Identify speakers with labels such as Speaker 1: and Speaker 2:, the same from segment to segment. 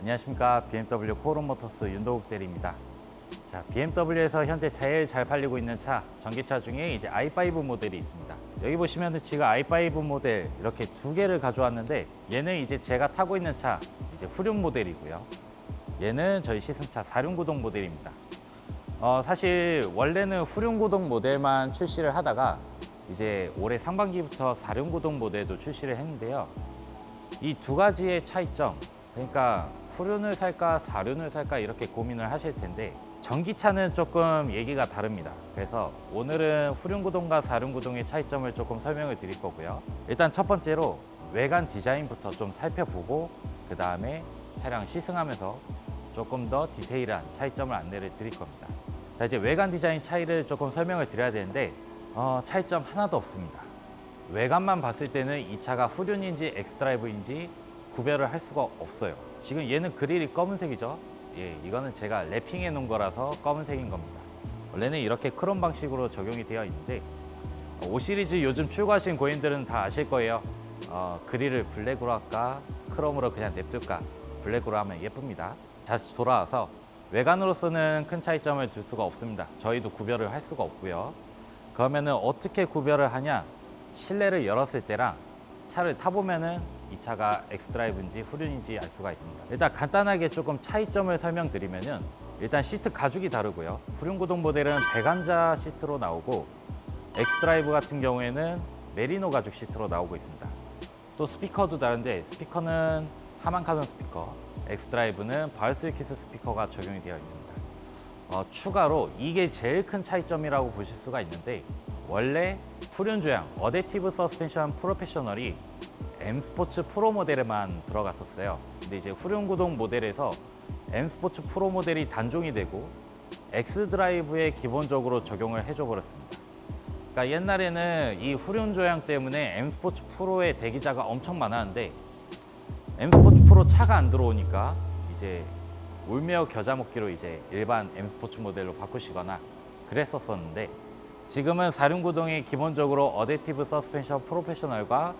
Speaker 1: 안녕하십니까 BMW 코론 모터스 윤도국 대리입니다. 자, BMW에서 현재 제일 잘 팔리고 있는 차, 전기차 중에 이제 i5 모델이 있습니다. 여기 보시면은 지금 i5 모델 이렇게 두 개를 가져왔는데 얘는 이제 제가 타고 있는 차, 이제 후륜 모델이고요. 얘는 저희 시승차 사륜구동 모델입니다. 어, 사실 원래는 후륜구동 모델만 출시를 하다가 이제 올해 상반기부터 사륜구동 모델도 출시를 했는데요. 이 두 가지의 차이점, 그러니까 후륜을 살까 사륜을 살까 이렇게 고민을 하실 텐데 전기차는 조금 얘기가 다릅니다. 그래서 오늘은 후륜구동과 사륜구동의 차이점을 조금 설명을 드릴 거고요. 일단 첫 번째로 외관 디자인부터 좀 살펴보고 그 다음에 차량 시승하면서 조금 더 디테일한 차이점을 안내를 드릴 겁니다. 자 이제 외관 디자인 차이를 조금 설명을 드려야 되는데 어, 차이점 하나도 없습니다. 외관만 봤을 때는 이 차가 후륜인지 엑스드라이브인지 구별을 할 수가 없어요. 지금 얘는 그릴이 검은색이죠. 예, 이거는 제가 랩핑해 놓은 거라서 검은색인 겁니다. 원래는 이렇게 크롬 방식으로 적용이 되어 있는데 5 시리즈 요즘 출고하신 고객님들은 다 아실 거예요. 어, 그릴을 블랙으로 할까 크롬으로 그냥 냅둘까 블랙으로 하면 예쁩니다. 다시 돌아와서 외관으로서는 큰 차이점을 둘 수가 없습니다. 저희도 구별을 할 수가 없고요. 그러면은 어떻게 구별을 하냐? 실내를 열었을 때랑 차를 타보면은 이 차가 엑스드라이브인지 후륜인지 알 수가 있습니다. 일단 간단하게 조금 차이점을 설명드리면은 일단 시트 가죽이 다르고요. 후륜 구동 모델은 배감자 시트로 나오고 엑스드라이브 같은 경우에는 메리노 가죽 시트로 나오고 있습니다. 또 스피커도 다른데 스피커는 하만카돈 스피커, 엑스드라이브는 바이스위키스 스피커가 적용이 되어 있습니다. 어, 추가로 이게 제일 큰 차이점이라고 보실 수가 있는데 원래 후륜 조향 어댑티브 서스펜션 프로페셔널이 M 스포츠 프로 모델에만 들어갔었어요. 근데 이제 후륜 구동 모델에서 M 스포츠 프로 모델이 단종이 되고 X 드라이브에 기본적으로 적용을 해줘 버렸습니다. 그러니까 옛날에는 이 후륜 조향 때문에 M 스포츠 프로의 대기자가 엄청 많았는데 M 스포츠 프로 차가 안 들어오니까 이제 울며 겨자 먹기로 이제 일반 M 스포츠 모델로 바꾸시거나 그랬었었는데 지금은 사륜구동이 기본적으로 어댑티브 서스펜션 프로페셔널과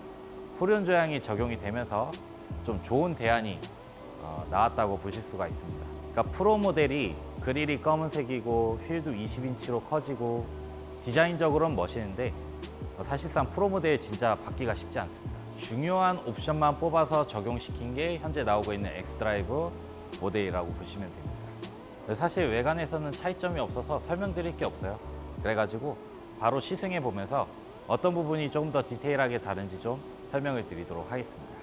Speaker 1: 후륜 조향이 적용이 되면서 좀 좋은 대안이 어, 나왔다고 보실 수가 있습니다. 그러니까 프로 모델이 그릴이 검은색이고 휠도 20인치로 커지고 디자인적으로는 멋있는데 어, 사실상 프로 모델 진짜 받기가 쉽지 않습니다. 중요한 옵션만 뽑아서 적용시킨 게 현재 나오고 있는 엑스드라이브 모델이라고 보시면 됩니다. 사실 외관에서는 차이점이 없어서 설명드릴 게 없어요. 그래가지고 바로 시승해 보면서 어떤 부분이 조금 더 디테일하게 다른지 좀 설명을 드리도록 하겠습니다.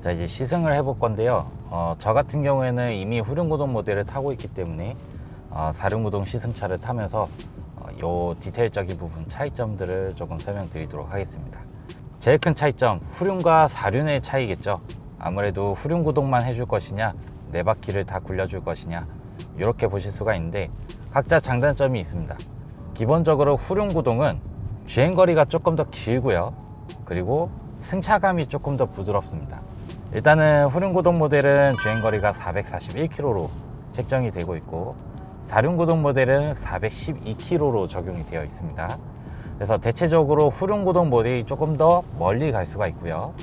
Speaker 1: 자 이제 시승을 해볼 건데요. 어, 저 같은 경우에는 이미 후륜구동 모델을 타고 있기 때문에 어, 사륜구동 시승차를 타면서 어, 요 디테일적인 부분 차이점들을 조금 설명드리도록 하겠습니다. 제일 큰 차이점 후륜과 사륜의 차이겠죠. 아무래도 후륜 구동만 해줄 것이냐 네 바퀴를 다 굴려줄 것이냐 이렇게 보실 수가 있는데 각자 장단점이 있습니다. 기본적으로 후륜 구동은 주행 거리가 조금 더 길고요. 그리고 승차감이 조금 더 부드럽습니다. 일단은 후륜 구동 모델은 주행 거리가 441km로 책정이 되고 있고 사륜 구동 모델은 412km로 적용이 되어 있습니다. 그래서 대체적으로 후륜구동 모델이 조금 더 멀리 갈 수가 있고요.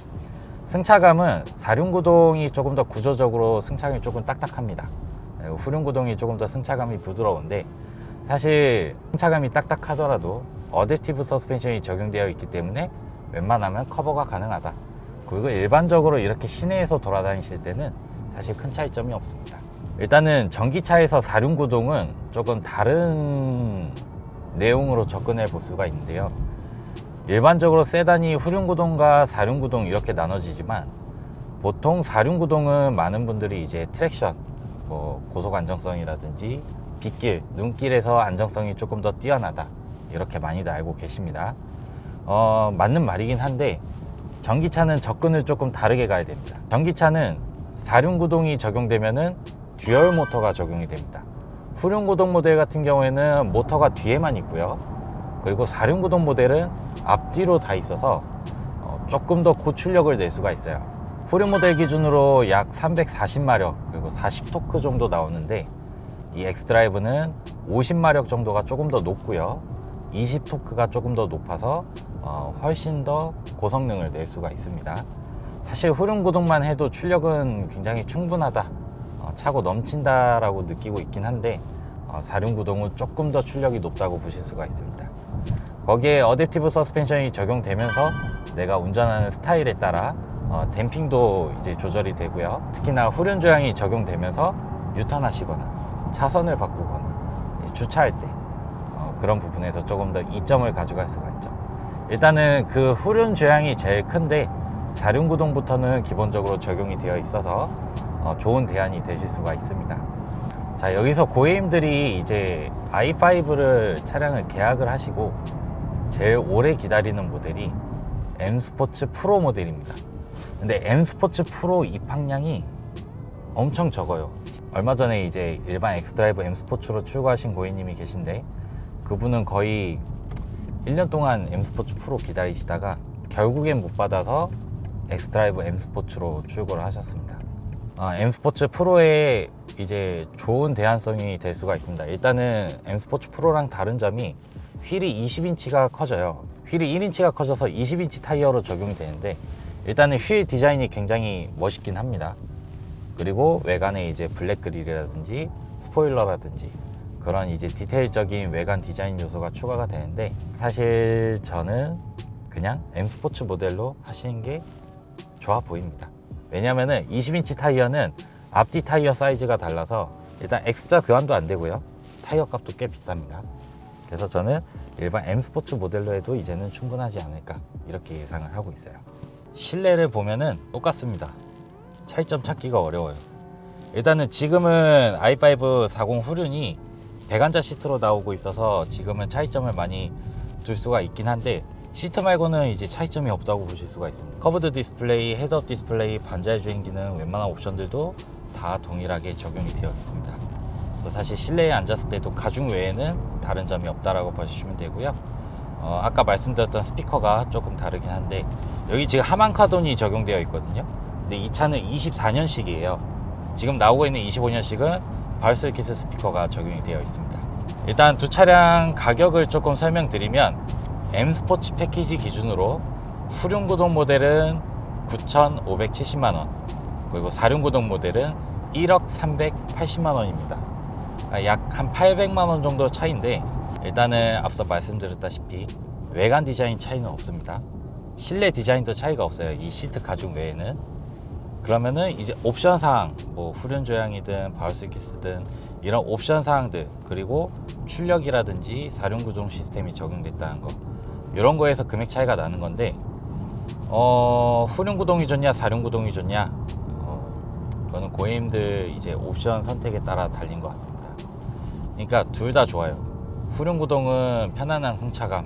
Speaker 1: 승차감은 사륜구동이 조금 더 구조적으로 승차감이 조금 딱딱합니다. 네, 후륜구동이 조금 더 승차감이 부드러운데 사실 승차감이 딱딱하더라도 어댑티브 서스펜션이 적용되어 있기 때문에 웬만하면 커버가 가능하다. 그리고 일반적으로 이렇게 시내에서 돌아다니실 때는 사실 큰 차이점이 없습니다. 일단은 전기차에서 사륜구동은 조금 다른 내용으로 접근해 볼 수가 있는데요. 일반적으로 세단이 후륜구동과 사륜구동 이렇게 나눠지지만 보통 사륜구동은 많은 분들이 이제 트랙션, 뭐 고속 안정성이라든지 빗길, 눈길에서 안정성이 조금 더 뛰어나다 이렇게 많이들 알고 계십니다. 어, 맞는 말이긴 한데 전기차는 접근을 조금 다르게 가야 됩니다. 전기차는 사륜구동이 적용되면은 듀얼 모터가 적용이 됩니다. 후륜 구동 모델 같은 경우에는 모터가 뒤에만 있고요. 그리고 사륜구동 모델은 앞뒤로 다 있어서 어, 조금 더 고출력을 낼 수가 있어요. 후륜 모델 기준으로 약 340마력 그리고 40토크 정도 나오는데 이 엑스드라이브는 50마력 정도가 조금 더 높고요. 20 토크가 조금 더 높아서 어, 훨씬 더 고성능을 낼 수가 있습니다. 사실 후륜 구동만 해도 출력은 굉장히 충분하다, 어, 차고 넘친다라고 느끼고 있긴 한데 어, 사륜 구동은 조금 더 출력이 높다고 보실 수가 있습니다. 거기에 어댑티브 서스펜션이 적용되면서 내가 운전하는 스타일에 따라 어, 댐핑도 이제 조절이 되고요. 특히나 후륜 조향이 적용되면서 유턴하시거나 차선을 바꾸거나 이 주차할 때 어, 그런 부분에서 조금 더 이점을 가져갈 수가 있죠. 일단은 그 후륜 조향이 제일 큰데 사륜 구동부터는 기본적으로 적용이 되어 있어서 어, 좋은 대안이 되실 수가 있습니다. 자 여기서 고객님들이 이제 i5를 차량을 계약을 하시고 제일 오래 기다리는 모델이 M 스포츠 프로 모델입니다. 근데 M 스포츠 프로 입항량이 엄청 적어요. 얼마 전에 이제 일반 엑스드라이브 M 스포츠로 출고하신 고객님이 계신데 그분은 거의 1년 동안 M 스포츠 프로 기다리시다가 결국엔 못 받아서 엑스드라이브 M 스포츠로 출고를 하셨습니다. 아, M 스포츠 프로의 이제 좋은 대안성이 될 수가 있습니다. 일단은 M 스포츠 프로랑 다른 점이 휠이 20인치가 커져요. 휠이 1인치가 커져서 20인치 타이어로 적용이 되는데 일단은 휠 디자인이 굉장히 멋있긴 합니다. 그리고 외관에 이제 블랙 그릴이라든지 스포일러라든지 그런 이제 디테일적인 외관 디자인 요소가 추가가 되는데 사실 저는 그냥 M 스포츠 모델로 하시는 게 좋아 보입니다. 왜냐면은 20인치 타이어는 앞뒤 타이어 사이즈가 달라서 일단 X자 교환도 안 되고요. 타이어 값도 꽤 비쌉니다. 그래서 저는 일반 M 스포츠 모델로 해도 이제는 충분하지 않을까 이렇게 예상을 하고 있어요. 실내를 보면은 똑같습니다. 차이점 찾기가 어려워요. 일단은 지금은 i5 40 후륜이 배관자 시트로 나오고 있어서 지금은 차이점을 많이 둘 수가 있긴 한데 시트 말고는 이제 차이점이 없다고 보실 수가 있습니다. 커브드 디스플레이, 헤드업 디스플레이, 반자의 주행 기능, 웬만한 옵션들도 다 동일하게 적용이 되어 있습니다. 사실 실내에 앉았을 때도 가중 외에는 다른 점이 없다라고 봐주시면 되고요. 어, 아까 말씀드렸던 스피커가 조금 다르긴 한데 여기 지금 하만 카돈이 적용되어 있거든요. 근데 이 차는 24년식이에요. 지금 나오고 있는 25년식은 바이오스키스 스피커가 적용이 되어 있습니다. 일단 두 차량 가격을 조금 설명드리면 M 스포츠 패키지 기준으로 후륜 구동 모델은 9,570만 원, 그리고 사륜 구동 모델은 1억 380만 원입니다. 약 한 800만 원 정도 차이인데 일단은 앞서 말씀드렸다시피 외관 디자인 차이는 없습니다. 실내 디자인도 차이가 없어요. 이 시트 가죽 외에는. 그러면은 이제 옵션 사항, 뭐 후륜 조향이든 바울 스키스든 이런 옵션 사항들 그리고 출력이라든지 사륜 구동 시스템이 적용됐다는 거 이런 거에서 금액 차이가 나는 건데 어 후륜 구동이 좋냐 사륜 구동이 좋냐 어, 그거는 고객님들 이제 옵션 선택에 따라 달린 것 같습니다. 그러니까 둘 다 좋아요. 후륜 구동은 편안한 승차감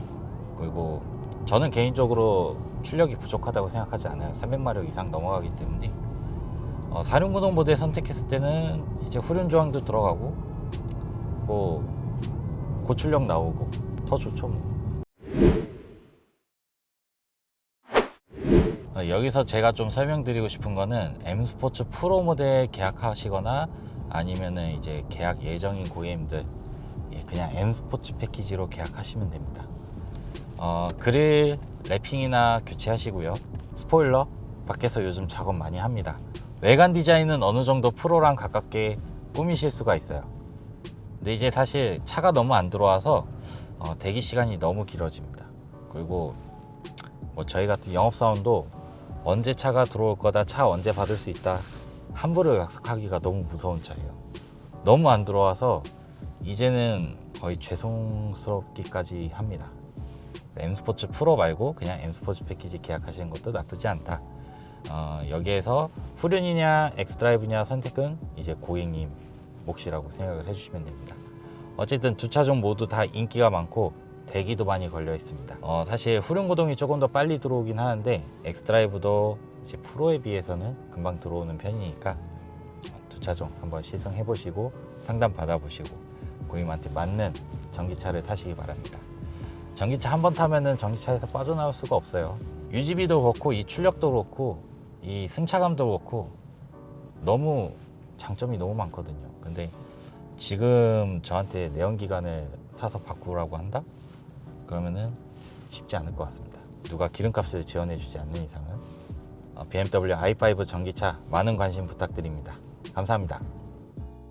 Speaker 1: 그리고 저는 개인적으로 출력이 부족하다고 생각하지 않아요. 300마력 이상 넘어가기 때문에 어, 사륜 구동 모델 선택했을 때는 이제 후륜 조항도 들어가고 뭐 고출력 나오고 더 좋죠 뭐. 여기서 제가 좀 설명드리고 싶은 거는 M 스포츠 프로 모델 계약하시거나 아니면은 이제 계약 예정인 고객님들 예, 그냥 M 스포츠 패키지로 계약하시면 됩니다. 어, 그릴 랩핑이나 교체하시고요. 스포일러 밖에서 요즘 작업 많이 합니다. 외관 디자인은 어느 정도 프로랑 가깝게 꾸미실 수가 있어요. 근데 이제 사실 차가 너무 안 들어와서 어, 대기 시간이 너무 길어집니다. 그리고 뭐 저희 같은 영업사원도 언제 차가 들어올 거다, 차 언제 받을 수 있다 함부로 약속하기가 너무 무서운 차예요. 너무 안 들어와서 이제는 거의 죄송스럽기까지 합니다. M 스포츠 프로 말고 그냥 M 스포츠 패키지 계약하시는 것도 나쁘지 않다. 어, 여기에서 후륜이냐 엑스드라이브냐 선택은 이제 고객님 몫이라고 생각을 해주시면 됩니다. 어쨌든 두 차종 모두 다 인기가 많고 대기도 많이 걸려 있습니다. 어, 사실 후륜 구동이 조금 더 빨리 들어오긴 하는데 엑스드라이브도 이제 프로에 비해서는 금방 들어오는 편이니까 두 차종 한번 시승해 보시고 상담 받아 보시고 고객님한테 맞는 전기차를 타시기 바랍니다. 전기차 한 번 타면은 전기차에서 빠져나올 수가 없어요. 유지비도 그렇고 이 출력도 그렇고 이 승차감도 그렇고 너무 장점이 너무 많거든요. 근데 지금 저한테 내연기관을 사서 바꾸라고 한다? 그러면은 쉽지 않을 것 같습니다. 누가 기름값을 지원해주지 않는 이상은 어, BMW i5 전기차 많은 관심 부탁드립니다. 감사합니다.